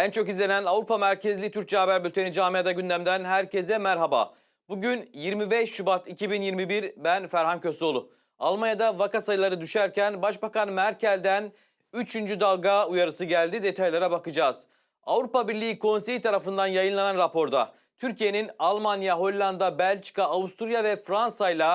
En çok izlenen Avrupa merkezli Türkçe haber bülteni Camiada gündemden herkese merhaba. Bugün 25 Şubat 2021 ben Ferhan Köseoğlu. Almanya'da vaka sayıları düşerken Başbakan Merkel'den 3. dalga uyarısı geldi. Detaylara bakacağız. Avrupa Birliği Konseyi tarafından yayınlanan raporda Türkiye'nin Almanya, Hollanda, Belçika, Avusturya ve Fransa ile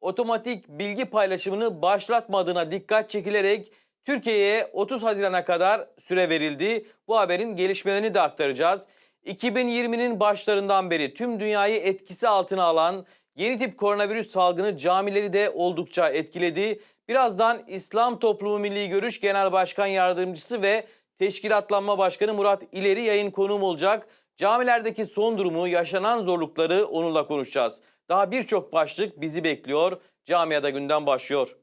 otomatik bilgi paylaşımını başlatmadığına dikkat çekilerek Türkiye'ye 30 Haziran'a kadar süre verildi. Bu haberin gelişmelerini de aktaracağız. 2020'nin başlarından beri tüm dünyayı etkisi altına alan yeni tip koronavirüs salgını camileri de oldukça etkiledi. Birazdan İslam Toplumu Milli Görüş Genel Başkan Yardımcısı ve Teşkilatlanma Başkanı Murat İleri yayın konuğum olacak. Camilerdeki son durumu, yaşanan zorlukları onunla konuşacağız. Daha birçok başlık bizi bekliyor. Camiada günden başlıyor.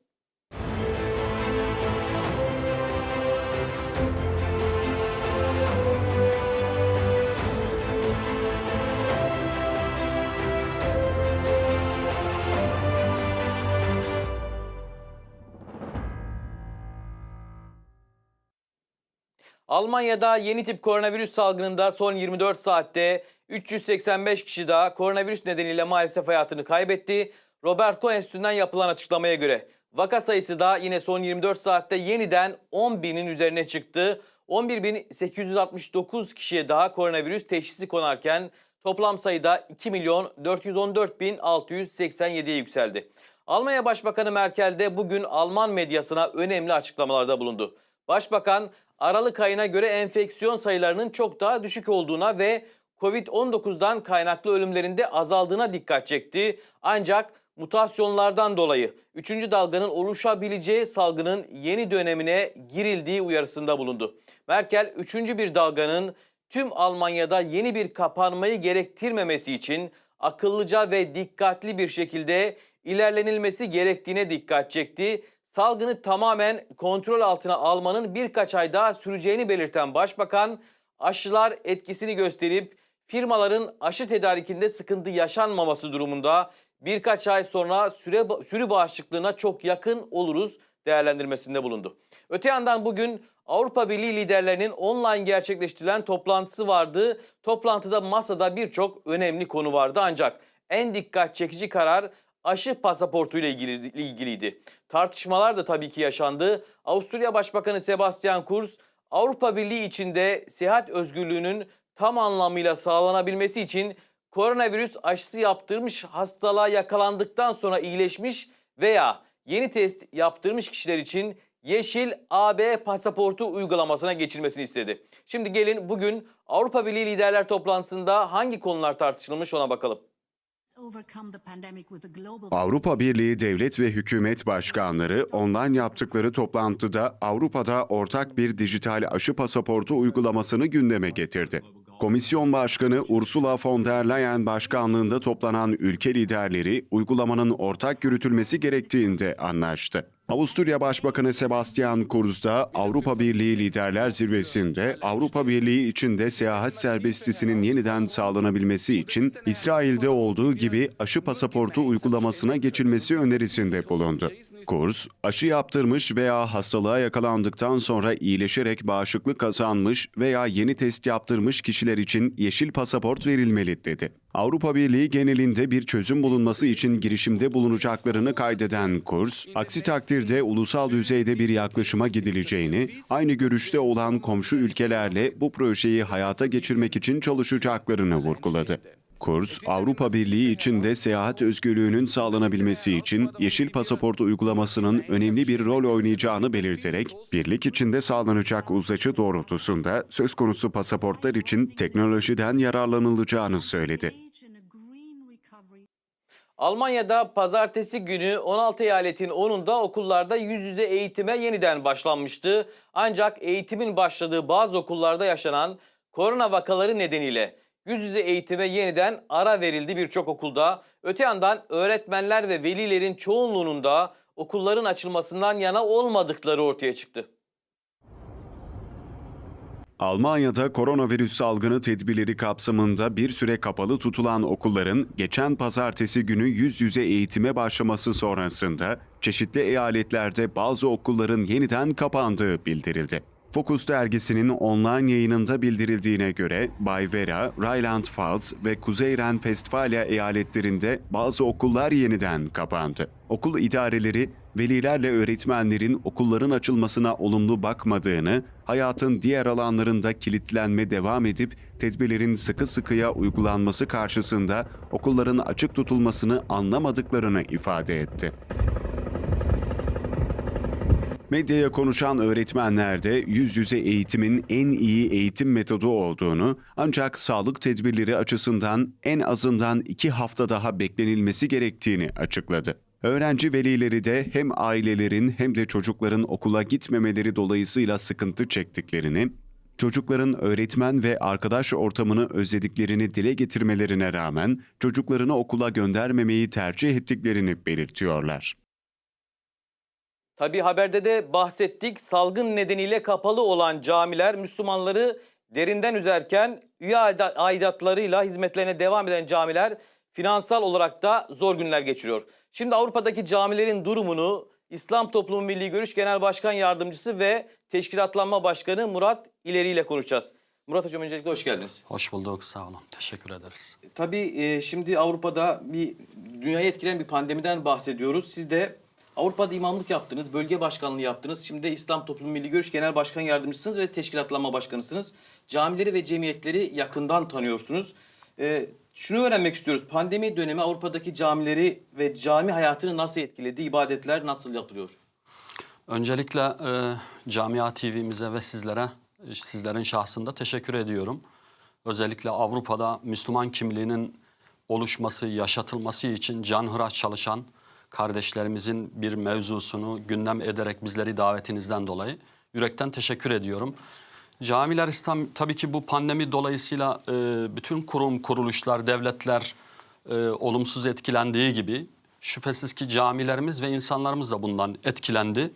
Almanya'da yeni tip koronavirüs salgınında son 24 saatte 385 kişi daha koronavirüs nedeniyle maalesef hayatını kaybetti. Robert Koch Enstitüsü'nden yapılan açıklamaya göre vaka sayısı da yine son 24 saatte yeniden 10 binin üzerine çıktı. 11.869 kişiye daha koronavirüs teşhisi konarken toplam sayıda 2 milyon 414 bin 687'ye yükseldi. Almanya Başbakanı Merkel de bugün Alman medyasına önemli açıklamalarda bulundu. Başbakan Aralık ayına göre enfeksiyon sayılarının çok daha düşük olduğuna ve Covid-19'dan kaynaklı ölümlerinde azaldığına dikkat çekti. Ancak mutasyonlardan dolayı 3. dalganın oluşabileceği salgının yeni dönemine girildiği uyarısında bulundu. Merkel 3. bir dalganın tüm Almanya'da yeni bir kapanmayı gerektirmemesi için akıllıca ve dikkatli bir şekilde ilerlenilmesi gerektiğine dikkat çekti salgını tamamen kontrol altına almanın birkaç ay daha süreceğini belirten başbakan, aşılar etkisini gösterip firmaların aşı tedarikinde sıkıntı yaşanmaması durumunda birkaç ay sonra süre, sürü bağışıklığına çok yakın oluruz değerlendirmesinde bulundu. Öte yandan bugün Avrupa Birliği liderlerinin online gerçekleştirilen toplantısı vardı. Toplantıda masada birçok önemli konu vardı ancak en dikkat çekici karar aşı pasaportu ile ilgili, ilgiliydi. Tartışmalar da tabii ki yaşandı. Avusturya Başbakanı Sebastian Kurz, Avrupa Birliği içinde seyahat özgürlüğünün tam anlamıyla sağlanabilmesi için koronavirüs aşısı yaptırmış hastalığa yakalandıktan sonra iyileşmiş veya yeni test yaptırmış kişiler için yeşil AB pasaportu uygulamasına geçilmesini istedi. Şimdi gelin bugün Avrupa Birliği liderler toplantısında hangi konular tartışılmış ona bakalım. Avrupa Birliği devlet ve hükümet başkanları online yaptıkları toplantıda Avrupa'da ortak bir dijital aşı pasaportu uygulamasını gündeme getirdi. Komisyon Başkanı Ursula von der Leyen başkanlığında toplanan ülke liderleri uygulamanın ortak yürütülmesi gerektiğinde anlaştı. Avusturya Başbakanı Sebastian Kurz da Avrupa Birliği Liderler Zirvesi'nde Avrupa Birliği içinde seyahat serbestisinin yeniden sağlanabilmesi için İsrail'de olduğu gibi aşı pasaportu uygulamasına geçilmesi önerisinde bulundu. Kurz, aşı yaptırmış veya hastalığa yakalandıktan sonra iyileşerek bağışıklık kazanmış veya yeni test yaptırmış kişiler için yeşil pasaport verilmeli dedi. Avrupa Birliği genelinde bir çözüm bulunması için girişimde bulunacaklarını kaydeden Kurz, aksi takdirde ulusal düzeyde bir yaklaşıma gidileceğini, aynı görüşte olan komşu ülkelerle bu projeyi hayata geçirmek için çalışacaklarını vurguladı. Kurz, Avrupa Birliği içinde seyahat özgürlüğünün sağlanabilmesi için yeşil pasaport uygulamasının önemli bir rol oynayacağını belirterek, birlik içinde sağlanacak uzlaşı doğrultusunda söz konusu pasaportlar için teknolojiden yararlanılacağını söyledi. Almanya'da pazartesi günü 16 eyaletin 10'unda okullarda yüz yüze eğitime yeniden başlanmıştı. Ancak eğitimin başladığı bazı okullarda yaşanan korona vakaları nedeniyle yüz yüze eğitime yeniden ara verildi birçok okulda. Öte yandan öğretmenler ve velilerin çoğunluğunun da okulların açılmasından yana olmadıkları ortaya çıktı. Almanya'da koronavirüs salgını tedbirleri kapsamında bir süre kapalı tutulan okulların geçen pazartesi günü yüz yüze eğitime başlaması sonrasında çeşitli eyaletlerde bazı okulların yeniden kapandığı bildirildi. Focus dergisinin online yayınında bildirildiğine göre Bay Vera, Rheinland-Pfalz ve Kuzey Ren-Festfalya eyaletlerinde bazı okullar yeniden kapandı. Okul idareleri velilerle öğretmenlerin okulların açılmasına olumlu bakmadığını, hayatın diğer alanlarında kilitlenme devam edip tedbirlerin sıkı sıkıya uygulanması karşısında okulların açık tutulmasını anlamadıklarını ifade etti. Medyaya konuşan öğretmenler de yüz yüze eğitimin en iyi eğitim metodu olduğunu ancak sağlık tedbirleri açısından en azından iki hafta daha beklenilmesi gerektiğini açıkladı. Öğrenci velileri de hem ailelerin hem de çocukların okula gitmemeleri dolayısıyla sıkıntı çektiklerini, çocukların öğretmen ve arkadaş ortamını özlediklerini dile getirmelerine rağmen çocuklarını okula göndermemeyi tercih ettiklerini belirtiyorlar. Tabii haberde de bahsettik. Salgın nedeniyle kapalı olan camiler Müslümanları derinden üzerken üye aida- aidatlarıyla hizmetlerine devam eden camiler finansal olarak da zor günler geçiriyor. Şimdi Avrupa'daki camilerin durumunu İslam Toplumu Milli Görüş Genel Başkan Yardımcısı ve Teşkilatlanma Başkanı Murat İleri ile konuşacağız. Murat Hocam öncelikle hoş geldiniz. Hoş bulduk, sağ olun. Teşekkür ederiz. Tabii e, şimdi Avrupa'da bir dünyayı etkileyen bir pandemiden bahsediyoruz. Siz de Avrupa'da imamlık yaptınız, bölge başkanlığı yaptınız. Şimdi de İslam Toplumu Milli Görüş Genel Başkan Yardımcısınız ve Teşkilatlanma Başkanısınız. Camileri ve cemiyetleri yakından tanıyorsunuz. E, şunu öğrenmek istiyoruz. Pandemi dönemi Avrupa'daki camileri ve cami hayatını nasıl etkiledi? İbadetler nasıl yapılıyor? Öncelikle e, Camia TV'mize ve sizlere, e, sizlerin şahsında teşekkür ediyorum. Özellikle Avrupa'da Müslüman kimliğinin oluşması, yaşatılması için canhıraş çalışan kardeşlerimizin bir mevzusunu gündem ederek bizleri davetinizden dolayı yürekten teşekkür ediyorum. Camiler İslam tabii ki bu pandemi dolayısıyla e, bütün kurum, kuruluşlar, devletler e, olumsuz etkilendiği gibi şüphesiz ki camilerimiz ve insanlarımız da bundan etkilendi.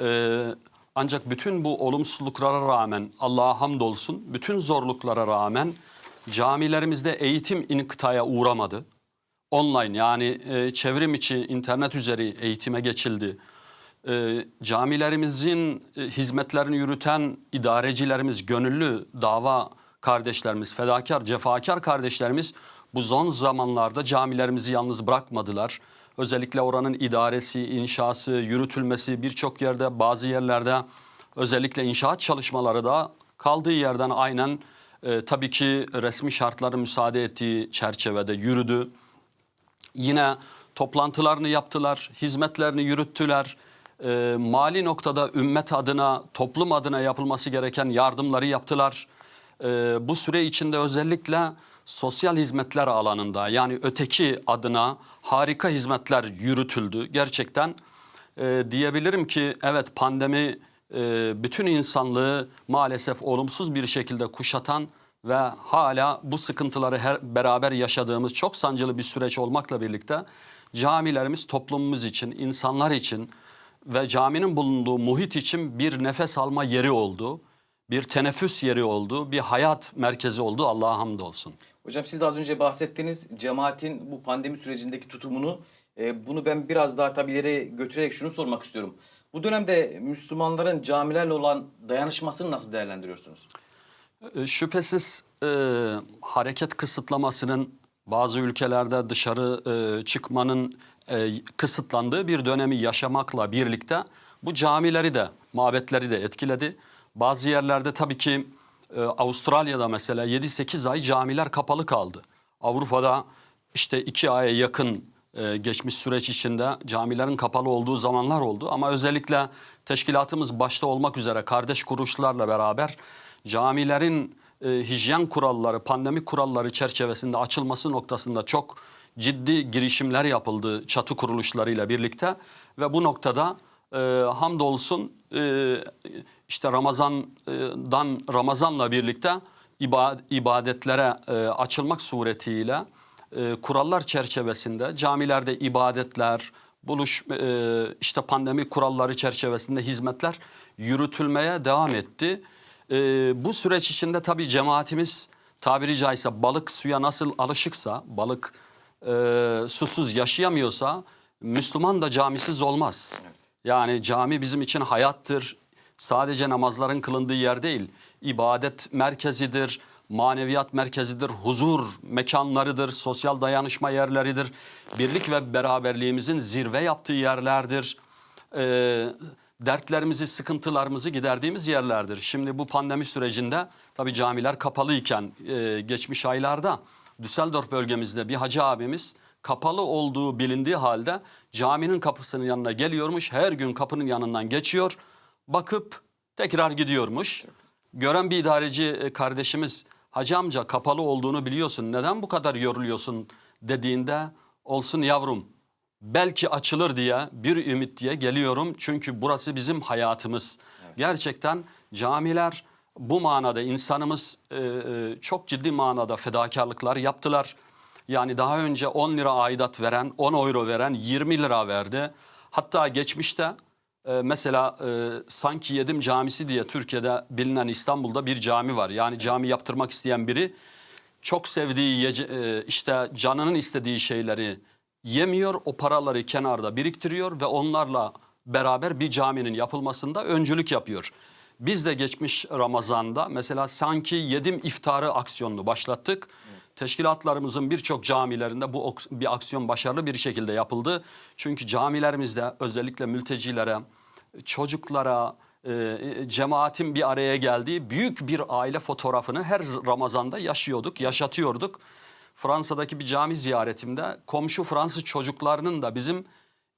Ee, ancak bütün bu olumsuzluklara rağmen Allah'a hamdolsun bütün zorluklara rağmen camilerimizde eğitim inkıtaya uğramadı. Online yani e, çevrim içi internet üzeri eğitime geçildi. E, camilerimizin e, hizmetlerini yürüten idarecilerimiz, gönüllü dava kardeşlerimiz, fedakar, cefakar kardeşlerimiz bu son zamanlarda camilerimizi yalnız bırakmadılar. Özellikle oranın idaresi, inşası, yürütülmesi birçok yerde, bazı yerlerde özellikle inşaat çalışmaları da kaldığı yerden aynen e, tabii ki resmi şartların müsaade ettiği çerçevede yürüdü. Yine toplantılarını yaptılar, hizmetlerini yürüttüler. E, mali noktada ümmet adına, toplum adına yapılması gereken yardımları yaptılar. E, bu süre içinde özellikle sosyal hizmetler alanında yani öteki adına harika hizmetler yürütüldü. Gerçekten e, diyebilirim ki evet pandemi e, bütün insanlığı maalesef olumsuz bir şekilde kuşatan ve hala bu sıkıntıları her beraber yaşadığımız çok sancılı bir süreç olmakla birlikte camilerimiz toplumumuz için, insanlar için ve caminin bulunduğu muhit için bir nefes alma yeri oldu. Bir teneffüs yeri oldu, bir hayat merkezi oldu. Allah'a hamdolsun. Hocam siz az önce bahsettiğiniz cemaatin bu pandemi sürecindeki tutumunu e, bunu ben biraz daha tabii ileri götürerek şunu sormak istiyorum. Bu dönemde Müslümanların camilerle olan dayanışmasını nasıl değerlendiriyorsunuz? E, Şüphesiz e, hareket kısıtlamasının bazı ülkelerde dışarı e, çıkmanın e, kısıtlandığı bir dönemi yaşamakla birlikte bu camileri de, mabetleri de etkiledi. Bazı yerlerde tabii ki e, Avustralya'da mesela 7-8 ay camiler kapalı kaldı. Avrupa'da işte 2 aya yakın e, geçmiş süreç içinde camilerin kapalı olduğu zamanlar oldu. Ama özellikle teşkilatımız başta olmak üzere kardeş kuruluşlarla beraber camilerin e, hijyen kuralları, pandemi kuralları çerçevesinde açılması noktasında çok ciddi girişimler yapıldı çatı kuruluşlarıyla birlikte ve bu noktada e, hamdolsun e, işte Ramazan'dan Ramazan'la birlikte iba- ibadetlere e, açılmak suretiyle e, kurallar çerçevesinde camilerde ibadetler, buluş e, işte pandemi kuralları çerçevesinde hizmetler yürütülmeye devam etti. E, bu süreç içinde tabii cemaatimiz tabiri caizse balık suya nasıl alışıksa, balık e, susuz yaşayamıyorsa Müslüman da camisiz olmaz. Yani cami bizim için hayattır. sadece namazların kılındığı yer değil, ibadet merkezidir, maneviyat merkezidir, huzur mekanlarıdır, sosyal dayanışma yerleridir, birlik ve beraberliğimizin zirve yaptığı yerlerdir. Ee, dertlerimizi, sıkıntılarımızı giderdiğimiz yerlerdir. Şimdi bu pandemi sürecinde tabii camiler kapalıyken e, geçmiş aylarda Düsseldorf bölgemizde bir hacı abimiz kapalı olduğu bilindiği halde caminin kapısının yanına geliyormuş. Her gün kapının yanından geçiyor. Bakıp tekrar gidiyormuş. Gören bir idareci e, kardeşimiz hacı amca kapalı olduğunu biliyorsun. Neden bu kadar yoruluyorsun dediğinde olsun yavrum belki açılır diye bir ümit diye geliyorum. Çünkü burası bizim hayatımız. Gerçekten camiler bu manada insanımız e, e, çok ciddi manada fedakarlıklar yaptılar. Yani daha önce 10 lira aidat veren, 10 euro veren 20 lira verdi. Hatta geçmişte e, mesela e, sanki Yedim Camisi diye Türkiye'de bilinen İstanbul'da bir cami var. Yani cami yaptırmak isteyen biri çok sevdiği e, işte canının istediği şeyleri yemiyor, o paraları kenarda biriktiriyor ve onlarla beraber bir caminin yapılmasında öncülük yapıyor. Biz de geçmiş Ramazan'da mesela sanki yedim iftarı aksiyonunu başlattık. Teşkilatlarımızın birçok camilerinde bu bir aksiyon başarılı bir şekilde yapıldı. Çünkü camilerimizde özellikle mültecilere, çocuklara, e, cemaatin bir araya geldiği büyük bir aile fotoğrafını her Ramazan'da yaşıyorduk, yaşatıyorduk. Fransa'daki bir cami ziyaretimde komşu Fransız çocuklarının da bizim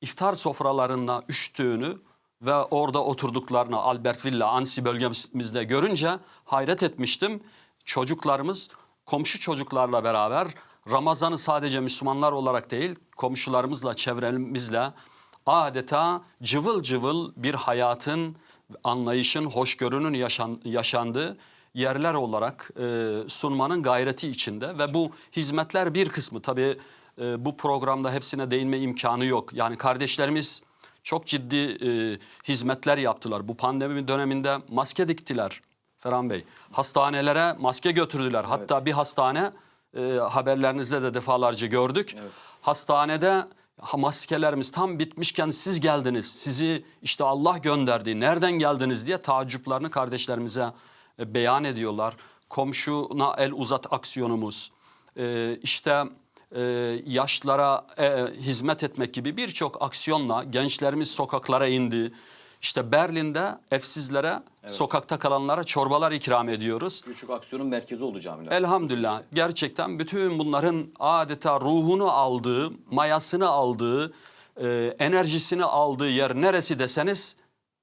iftar sofralarına üştüğünü ve orada oturduklarını Albertville, Annecy bölgemizde görünce hayret etmiştim. Çocuklarımız komşu çocuklarla beraber Ramazan'ı sadece Müslümanlar olarak değil komşularımızla, çevremizle adeta cıvıl cıvıl bir hayatın, anlayışın, hoşgörünün yaşan, yaşandığı yerler olarak e, sunmanın gayreti içinde ve bu hizmetler bir kısmı tabii e, bu programda hepsine değinme imkanı yok. Yani kardeşlerimiz çok ciddi e, hizmetler yaptılar. Bu pandemi döneminde maske diktiler Ferhan Bey. Hastanelere maske götürdüler. Hatta bir hastane e, haberlerinizde de defalarca gördük. Hastanede ha, maskelerimiz tam bitmişken siz geldiniz. Sizi işte Allah gönderdi. Nereden geldiniz diye taaccüplerini kardeşlerimize beyan ediyorlar. Komşuna el uzat aksiyonumuz. E, işte e, yaşlara e, hizmet etmek gibi birçok aksiyonla gençlerimiz sokaklara indi. İşte Berlin'de evsizlere, sokakta kalanlara çorbalar ikram ediyoruz. Birçok aksiyonun merkezi oldu camiler. Elhamdülillah gerçekten bütün bunların adeta ruhunu aldığı, mayasını aldığı, e, enerjisini aldığı yer neresi deseniz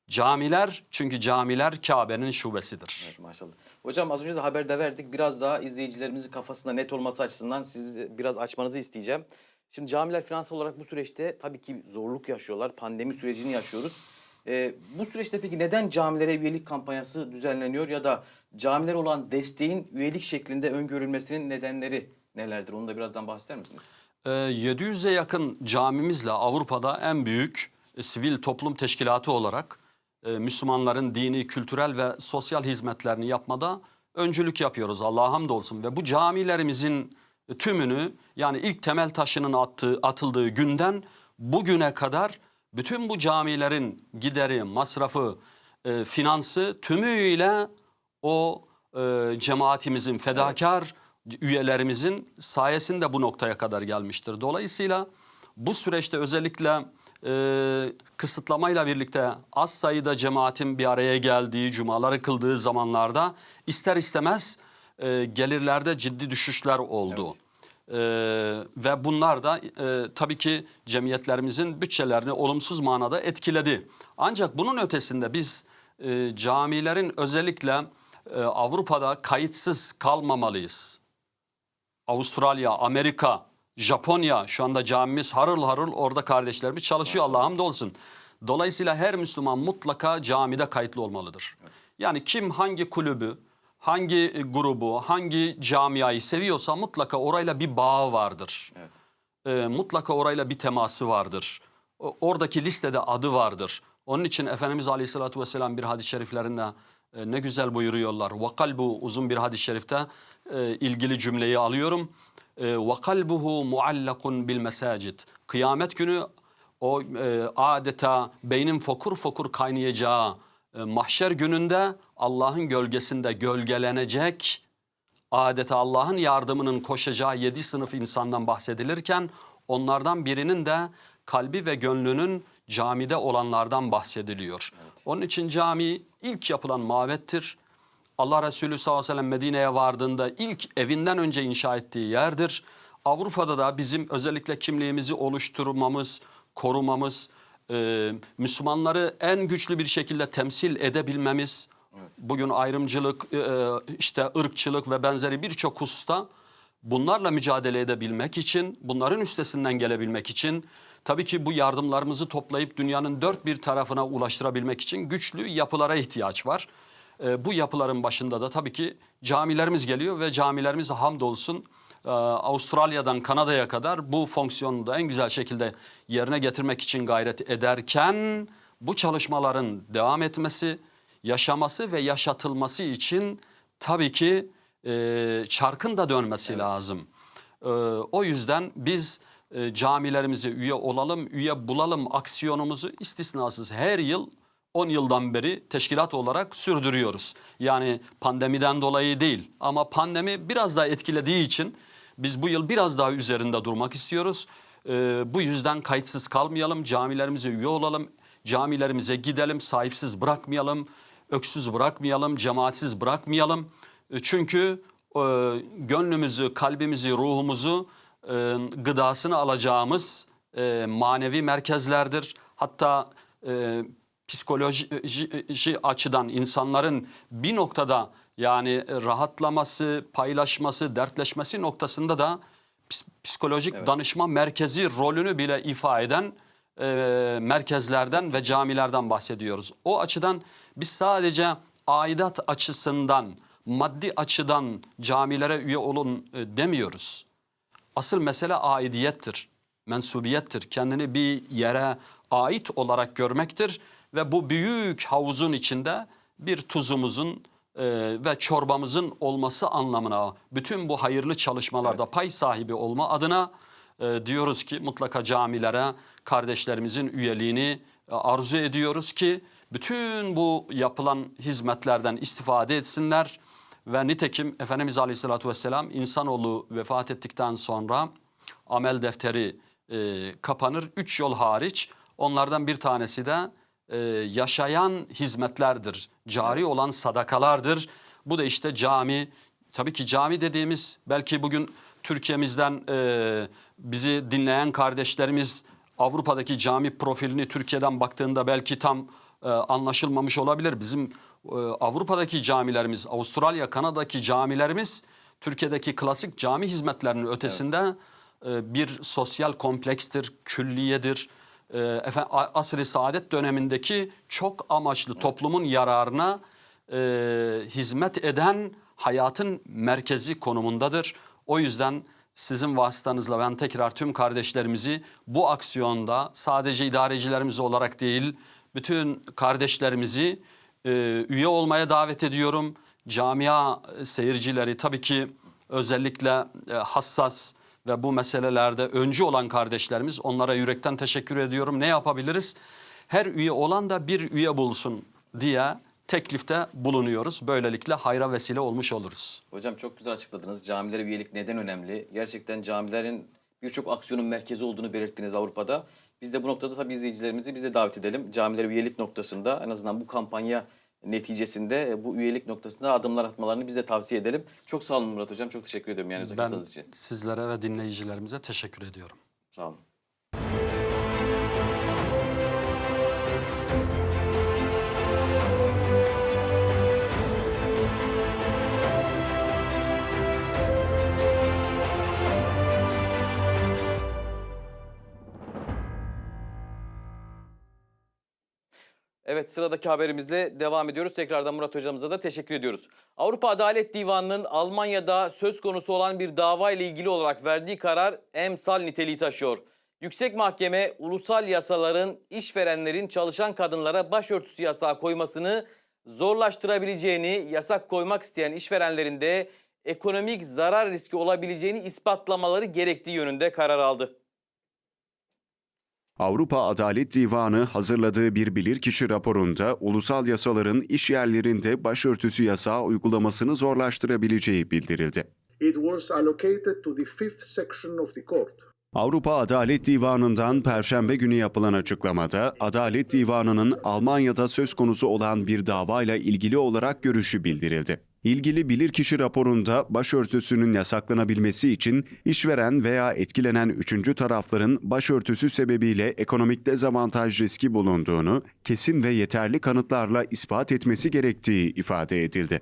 camiler. Çünkü camiler Kabe'nin şubesidir. Evet, maşallah. Hocam az önce de haberde verdik. Biraz daha izleyicilerimizin kafasında net olması açısından sizi biraz açmanızı isteyeceğim. Şimdi camiler finansal olarak bu süreçte tabii ki zorluk yaşıyorlar. Pandemi sürecini yaşıyoruz. Ee, bu süreçte peki neden camilere üyelik kampanyası düzenleniyor ya da camilere olan desteğin üyelik şeklinde öngörülmesinin nedenleri nelerdir? Onu da birazdan bahseder misiniz? Ee, 700'e yakın camimizle Avrupa'da en büyük e, sivil toplum teşkilatı olarak e, Müslümanların dini, kültürel ve sosyal hizmetlerini yapmada öncülük yapıyoruz. Allah'a hamdolsun ve bu camilerimizin tümünü yani ilk temel taşının attığı, atıldığı günden bugüne kadar bütün bu camilerin gideri, masrafı, e, finansı tümüyle o e, cemaatimizin fedakar üyelerimizin sayesinde bu noktaya kadar gelmiştir. Dolayısıyla bu süreçte özellikle e, kısıtlamayla birlikte az sayıda cemaatin bir araya geldiği, cumaları kıldığı zamanlarda ister istemez e, gelirlerde ciddi düşüşler oldu. E, ve bunlar da e, tabii ki cemiyetlerimizin bütçelerini olumsuz manada etkiledi. Ancak bunun ötesinde biz e, camilerin özellikle e, Avrupa'da kayıtsız kalmamalıyız. Avustralya, Amerika, Japonya şu anda camimiz harıl harıl orada kardeşlerimiz çalışıyor Allah'a hamdolsun. Dolayısıyla her Müslüman mutlaka camide kayıtlı olmalıdır. Yani kim hangi kulübü, hangi e, grubu, hangi camiayı seviyorsa mutlaka orayla bir bağı vardır. E, mutlaka orayla bir teması vardır. O- Oradaki listede adı vardır. Onun için Efendimiz Aleyhisselatü Vesselam bir hadis-i şeriflerinde e, ne güzel buyuruyorlar. Ve kalbu uzun bir hadis-i şerifte e, ilgili cümleyi alıyorum. E, Ve kalbuhu muallakun bil mesacid. Kıyamet günü o e, adeta beynin fokur fokur kaynayacağı e, mahşer gününde Allah'ın gölgesinde gölgelenecek adeta Allah'ın yardımının koşacağı yedi sınıf insandan bahsedilirken onlardan birinin de kalbi ve gönlünün camide olanlardan bahsediliyor. Onun için cami ilk yapılan mabettir. Allah Resulü sallallahu aleyhi ve sellem Medine'ye vardığında ilk evinden önce inşa ettiği yerdir. Avrupa'da da bizim özellikle kimliğimizi oluşturmamız, korumamız, e, Müslümanları en güçlü bir şekilde temsil edebilmemiz, bugün ayrımcılık, e, e, işte ırkçılık ve benzeri birçok hususta bunlarla mücadele edebilmek için, bunların üstesinden gelebilmek için tabii ki bu yardımlarımızı toplayıp dünyanın dört bir tarafına ulaştırabilmek için güçlü yapılara ihtiyaç var. E, bu yapıların başında da tabii ki camilerimiz geliyor ve camilerimiz hamdolsun e, Avustralya'dan Kanada'ya kadar bu fonksiyonu da en güzel şekilde yerine getirmek için gayret ederken bu çalışmaların devam etmesi, yaşaması ve yaşatılması için tabii ki e, çarkın da dönmesi lazım. E, o yüzden biz e, camilerimize üye olalım, üye bulalım aksiyonumuzu istisnasız her yıl 10 yıldan beri teşkilat olarak sürdürüyoruz. Yani pandemiden dolayı değil ama pandemi biraz daha etkilediği için biz bu yıl biraz daha üzerinde durmak istiyoruz. Ee, bu yüzden kayıtsız kalmayalım, camilerimize üye olalım, camilerimize gidelim, sahipsiz bırakmayalım, öksüz bırakmayalım, cemaatsiz bırakmayalım. E, Çünkü e, gönlümüzü, kalbimizi, ruhumuzu e, gıdasını alacağımız e, manevi merkezlerdir. Hatta e, psikoloji açıdan insanların bir noktada yani rahatlaması, paylaşması, dertleşmesi noktasında da ps- psikolojik danışma merkezi rolünü bile ifa eden e, merkezlerden ve camilerden bahsediyoruz. O açıdan biz sadece aidat açısından, maddi açıdan camilere üye olun e, demiyoruz. Asıl mesele aidiyettir, mensubiyettir. Kendini bir yere ait olarak görmektir ve bu büyük havuzun içinde bir tuzumuzun e, ve çorbamızın olması anlamına bütün bu hayırlı çalışmalarda pay sahibi olma adına e, diyoruz ki mutlaka camilere kardeşlerimizin üyeliğini e, arzu ediyoruz ki bütün bu yapılan hizmetlerden istifade etsinler ve nitekim Efendimiz Aleyhisselatü Vesselam insanoğlu vefat ettikten sonra amel defteri e, kapanır. Üç yol hariç onlardan bir tanesi de e, yaşayan hizmetlerdir. Cari olan sadakalardır. Bu da işte cami. Tabii ki cami dediğimiz belki bugün Türkiye'mizden e, bizi dinleyen kardeşlerimiz Avrupa'daki cami profilini Türkiye'den baktığında belki tam e, anlaşılmamış olabilir. Bizim e, Avrupa'daki camilerimiz, Avustralya, Kanada'daki camilerimiz Türkiye'deki klasik cami hizmetlerinin ötesinde e, bir sosyal komplekstir, külliyedir. E, efendim, asr-ı saadet dönemindeki çok amaçlı toplumun yararına e, hizmet eden hayatın merkezi konumundadır. O yüzden sizin vasıtanızla ben tekrar tüm kardeşlerimizi bu aksiyonda sadece idarecilerimiz olarak değil bütün kardeşlerimizi e, üye olmaya davet ediyorum. Camia seyircileri tabii ki özellikle e, hassas ve bu meselelerde öncü olan kardeşlerimiz onlara yürekten teşekkür ediyorum. Ne yapabiliriz? Her üye olan da bir üye bulsun diye teklifte bulunuyoruz. Böylelikle hayra vesile olmuş oluruz. Hocam çok güzel açıkladınız. Camilere üyelik neden önemli? Gerçekten camilerin birçok aksiyonun merkezi olduğunu belirttiniz Avrupa'da. Biz de bu noktada tabii izleyicilerimizi biz de davet edelim. Camilere üyelik noktasında en azından bu kampanya neticesinde e, bu üyelik noktasında adımlar atmalarını biz de tavsiye edelim. Çok sağ olun Murat Hocam. Çok teşekkür ediyorum yani Ben için. sizlere ve dinleyicilerimize teşekkür ediyorum. Sağ olun. Evet sıradaki haberimizle devam ediyoruz. Tekrardan Murat hocamıza da teşekkür ediyoruz. Avrupa Adalet Divanı'nın Almanya'da söz konusu olan bir dava ile ilgili olarak verdiği karar emsal niteliği taşıyor. Yüksek Mahkeme ulusal yasaların işverenlerin çalışan kadınlara başörtüsü yasağı koymasını zorlaştırabileceğini, yasak koymak isteyen işverenlerin de ekonomik zarar riski olabileceğini ispatlamaları gerektiği yönünde karar aldı. Avrupa Adalet Divanı hazırladığı bir bilirkişi raporunda ulusal yasaların iş yerlerinde başörtüsü yasağı uygulamasını zorlaştırabileceği bildirildi. It was allocated to the fifth section of the court. Avrupa Adalet Divanı'ndan Perşembe günü yapılan açıklamada, Adalet Divanı'nın Almanya'da söz konusu olan bir davayla ilgili olarak görüşü bildirildi. İlgili bilirkişi raporunda başörtüsünün yasaklanabilmesi için işveren veya etkilenen üçüncü tarafların başörtüsü sebebiyle ekonomik dezavantaj riski bulunduğunu kesin ve yeterli kanıtlarla ispat etmesi gerektiği ifade edildi.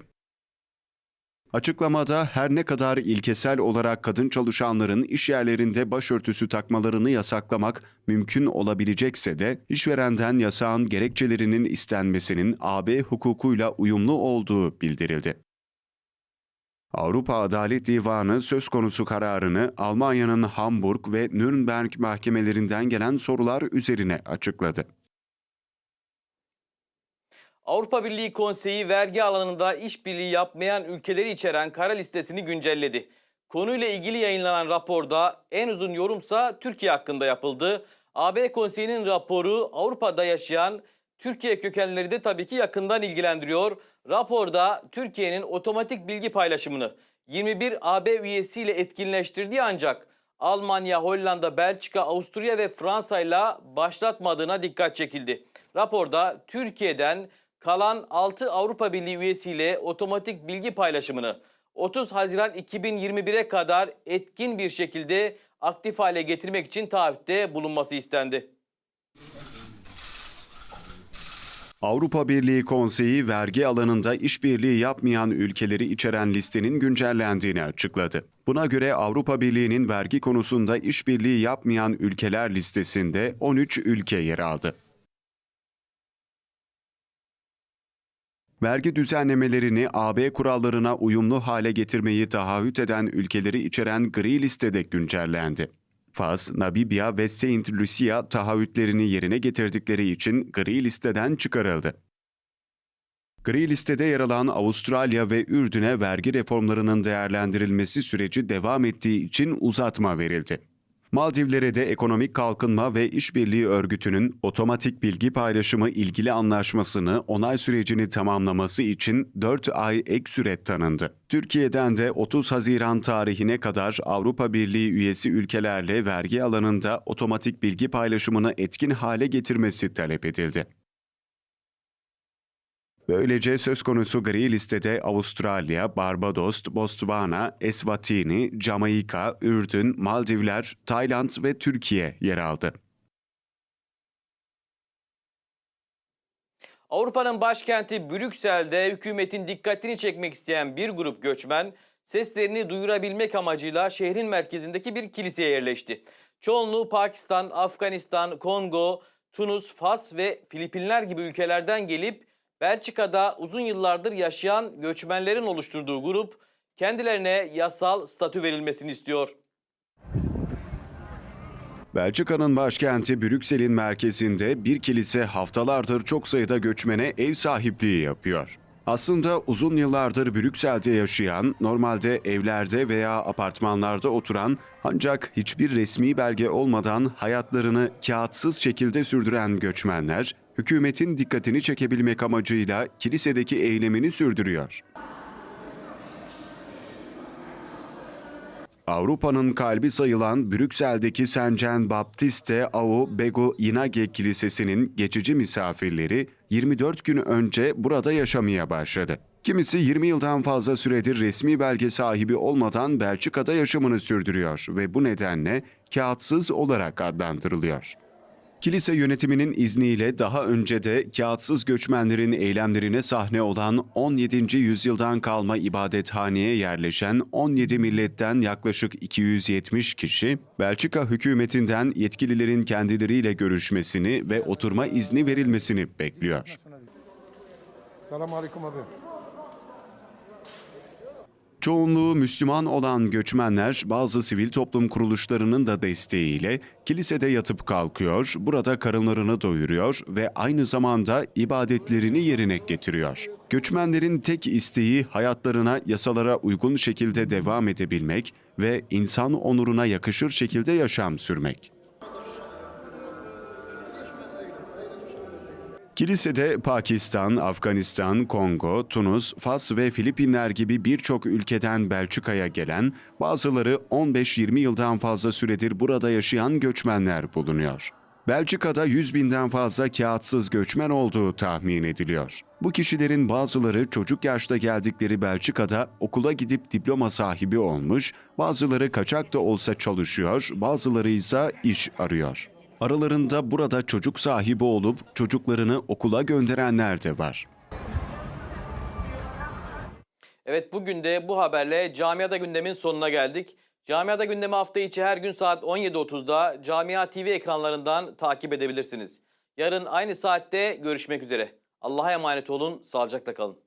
Açıklamada her ne kadar ilkesel olarak kadın çalışanların iş yerlerinde başörtüsü takmalarını yasaklamak mümkün olabilecekse de işverenden yasağın gerekçelerinin istenmesinin AB hukukuyla uyumlu olduğu bildirildi. Avrupa Adalet Divanı söz konusu kararını Almanya'nın Hamburg ve Nürnberg mahkemelerinden gelen sorular üzerine açıkladı. Avrupa Birliği Konseyi vergi alanında işbirliği yapmayan ülkeleri içeren kara listesini güncelledi. Konuyla ilgili yayınlanan raporda en uzun yorumsa Türkiye hakkında yapıldı. AB Konseyi'nin raporu Avrupa'da yaşayan Türkiye kökenleri de tabii ki yakından ilgilendiriyor. Raporda Türkiye'nin otomatik bilgi paylaşımını 21 AB üyesiyle etkinleştirdiği ancak Almanya, Hollanda, Belçika, Avusturya ve Fransa ile başlatmadığına dikkat çekildi. Raporda Türkiye'den kalan 6 Avrupa Birliği üyesiyle otomatik bilgi paylaşımını 30 Haziran 2021'e kadar etkin bir şekilde aktif hale getirmek için taahhütte bulunması istendi. Avrupa Birliği Konseyi vergi alanında işbirliği yapmayan ülkeleri içeren listenin güncellendiğini açıkladı. Buna göre Avrupa Birliği'nin vergi konusunda işbirliği yapmayan ülkeler listesinde 13 ülke yer aldı. Vergi düzenlemelerini AB kurallarına uyumlu hale getirmeyi taahhüt eden ülkeleri içeren gri listede güncellendi. Fas, Namibya ve Saint Lucia taahhütlerini yerine getirdikleri için gri listeden çıkarıldı. Gri listede yer alan Avustralya ve Ürdün'e vergi reformlarının değerlendirilmesi süreci devam ettiği için uzatma verildi. Maldivlere de Ekonomik Kalkınma ve İşbirliği Örgütü'nün otomatik bilgi paylaşımı ilgili anlaşmasını onay sürecini tamamlaması için 4 ay ek süre tanındı. Türkiye'den de 30 Haziran tarihine kadar Avrupa Birliği üyesi ülkelerle vergi alanında otomatik bilgi paylaşımını etkin hale getirmesi talep edildi. Böylece söz konusu gri listede Avustralya, Barbados, Botswana, Eswatini, Jamaika, Ürdün, Maldivler, Tayland ve Türkiye yer aldı. Avrupa'nın başkenti Brüksel'de hükümetin dikkatini çekmek isteyen bir grup göçmen seslerini duyurabilmek amacıyla şehrin merkezindeki bir kiliseye yerleşti. Çoğunluğu Pakistan, Afganistan, Kongo, Tunus, Fas ve Filipinler gibi ülkelerden gelip Belçika'da uzun yıllardır yaşayan göçmenlerin oluşturduğu grup kendilerine yasal statü verilmesini istiyor. Belçika'nın başkenti Brüksel'in merkezinde bir kilise haftalardır çok sayıda göçmene ev sahipliği yapıyor. Aslında uzun yıllardır Brüksel'de yaşayan, normalde evlerde veya apartmanlarda oturan ancak hiçbir resmi belge olmadan hayatlarını kağıtsız şekilde sürdüren göçmenler, hükümetin dikkatini çekebilmek amacıyla kilisedeki eylemini sürdürüyor. Avrupa'nın kalbi sayılan Brüksel'deki Saint Jean Baptiste Au Bego Inage Kilisesi'nin geçici misafirleri 24 gün önce burada yaşamaya başladı. Kimisi 20 yıldan fazla süredir resmi belge sahibi olmadan Belçika'da yaşamını sürdürüyor ve bu nedenle kağıtsız olarak adlandırılıyor. Kilise yönetiminin izniyle daha önce de kağıtsız göçmenlerin eylemlerine sahne olan 17. yüzyıldan kalma ibadethaneye yerleşen 17 milletten yaklaşık 270 kişi, Belçika hükümetinden yetkililerin kendileriyle görüşmesini ve oturma izni verilmesini bekliyor. Selamun Aleyküm abi. Çoğunluğu Müslüman olan göçmenler bazı sivil toplum kuruluşlarının da desteğiyle kilisede yatıp kalkıyor, burada karınlarını doyuruyor ve aynı zamanda ibadetlerini yerine getiriyor. Göçmenlerin tek isteği hayatlarına yasalara uygun şekilde devam edebilmek ve insan onuruna yakışır şekilde yaşam sürmek. Kilisede Pakistan, Afganistan, Kongo, Tunus, Fas ve Filipinler gibi birçok ülkeden Belçika'ya gelen, bazıları 15-20 yıldan fazla süredir burada yaşayan göçmenler bulunuyor. Belçika'da 100 binden fazla kağıtsız göçmen olduğu tahmin ediliyor. Bu kişilerin bazıları çocuk yaşta geldikleri Belçika'da okula gidip diploma sahibi olmuş, bazıları kaçak da olsa çalışıyor, bazıları ise iş arıyor. Aralarında burada çocuk sahibi olup çocuklarını okula gönderenler de var. Evet bugün de bu haberle Camiada Gündem'in sonuna geldik. Camiada Gündem'i hafta içi her gün saat 17.30'da Camia TV ekranlarından takip edebilirsiniz. Yarın aynı saatte görüşmek üzere. Allah'a emanet olun, sağlıcakla kalın.